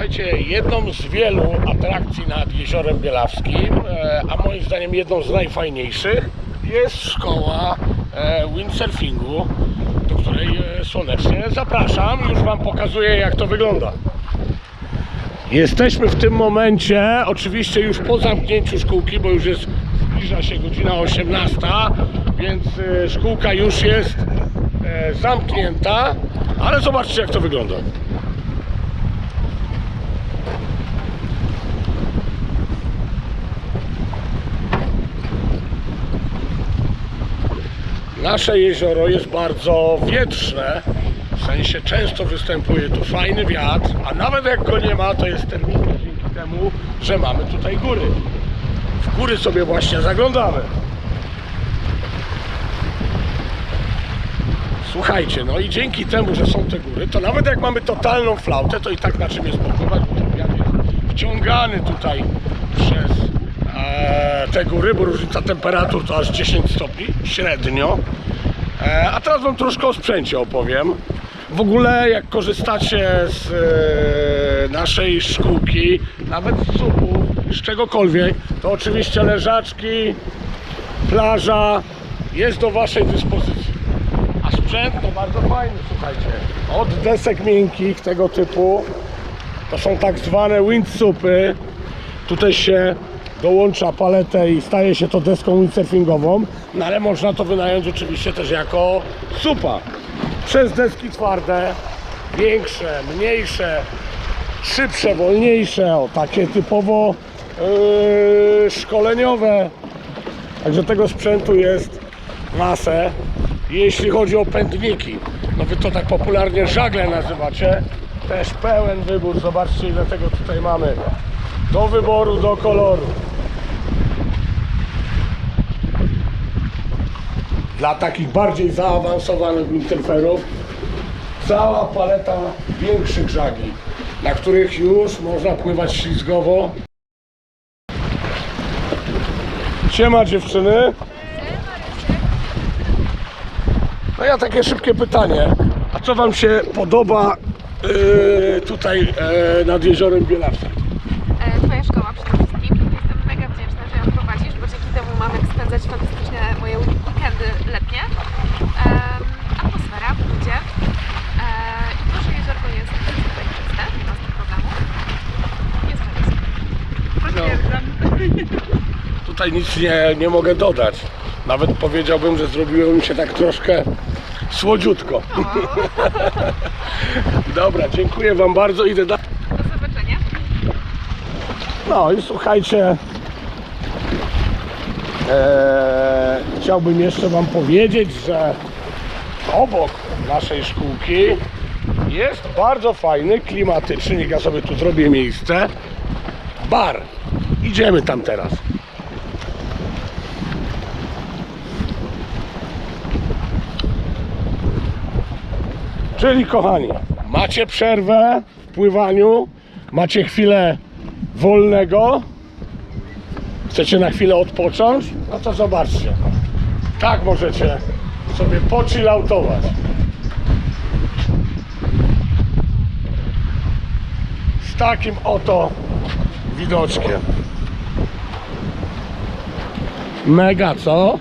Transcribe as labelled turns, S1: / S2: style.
S1: Słuchajcie, jedną z wielu atrakcji nad Jeziorem Bielawskim, e, a moim zdaniem jedną z najfajniejszych, jest szkoła e, windsurfingu, do której e, słonecznie zapraszam. Już Wam pokazuję, jak to wygląda. Jesteśmy w tym momencie, oczywiście już po zamknięciu szkółki, bo już jest, zbliża się godzina 18, więc szkółka już jest zamknięta, ale zobaczcie jak to wygląda. Nasze jezioro jest bardzo wietrzne, w sensie często występuje tu fajny wiatr, a nawet jak go nie ma, to jest termin dzięki temu, że mamy tutaj góry. W góry sobie właśnie zaglądamy. Słuchajcie, no i dzięki temu, że są te góry, to nawet jak mamy totalną flautę, to i tak na czym jest pokrywać, bo ten wiatr jest wciągany tutaj przez e, te góry, bo różnica temperatur to aż 10 stopni średnio. E, a teraz wam troszkę o sprzęcie opowiem. W ogóle jak korzystacie z e, naszej szkółki, nawet z supów, z czegokolwiek, to oczywiście leżaczki, plaża jest do waszej dyspozycji. A sprzęt to bardzo fajny, słuchajcie. Od desek miękkich tego typu, to są tak zwane windsupy. Tutaj się dołącza paletę i staje się to deską windsurfingową, no ale można to wynająć oczywiście też jako supa. Przez deski twarde, większe, mniejsze, szybsze, wolniejsze, o takie typowo yy, szkoleniowe. Także tego sprzętu jest masę. Jeśli chodzi o pędniki, no wy to tak popularnie żagle nazywacie, też pełen wybór. Zobaczcie ile tego tutaj mamy. Do wyboru, do koloru. Dla takich bardziej zaawansowanych interferów cała paleta większych żagli, na których już można pływać ślizgowo. Siema dziewczyny. No ja takie szybkie pytanie. A co Wam się podoba yy, tutaj yy, nad jeziorem Bielawskim?
S2: E, Twoja szkoła przede wszystkim. Jestem mega wdzięczna, że ją prowadzisz, bo dzięki temu mamy spędzać fantastycznie moje weekendy letnie. Em, atmosfera, ludzie. E, I to, że jeziorko jest tutaj czyste, bez problemu. Jest fajnie.
S1: No. Tutaj nic nie, nie mogę dodać. Nawet powiedziałbym, że zrobiło mi się tak troszkę słodziutko. Dobra, dziękuję Wam bardzo. Idę dalej.
S2: Do zobaczenia.
S1: No i słuchajcie, e, chciałbym jeszcze Wam powiedzieć, że obok naszej szkółki jest bardzo fajny, klimatyczny, niech ja sobie tu zrobię miejsce, bar. Idziemy tam teraz. Czyli kochani, macie przerwę w pływaniu, macie chwilę wolnego, chcecie na chwilę odpocząć, no to zobaczcie. Tak możecie sobie pochillautować. Z takim oto widoczkiem. Mega, co?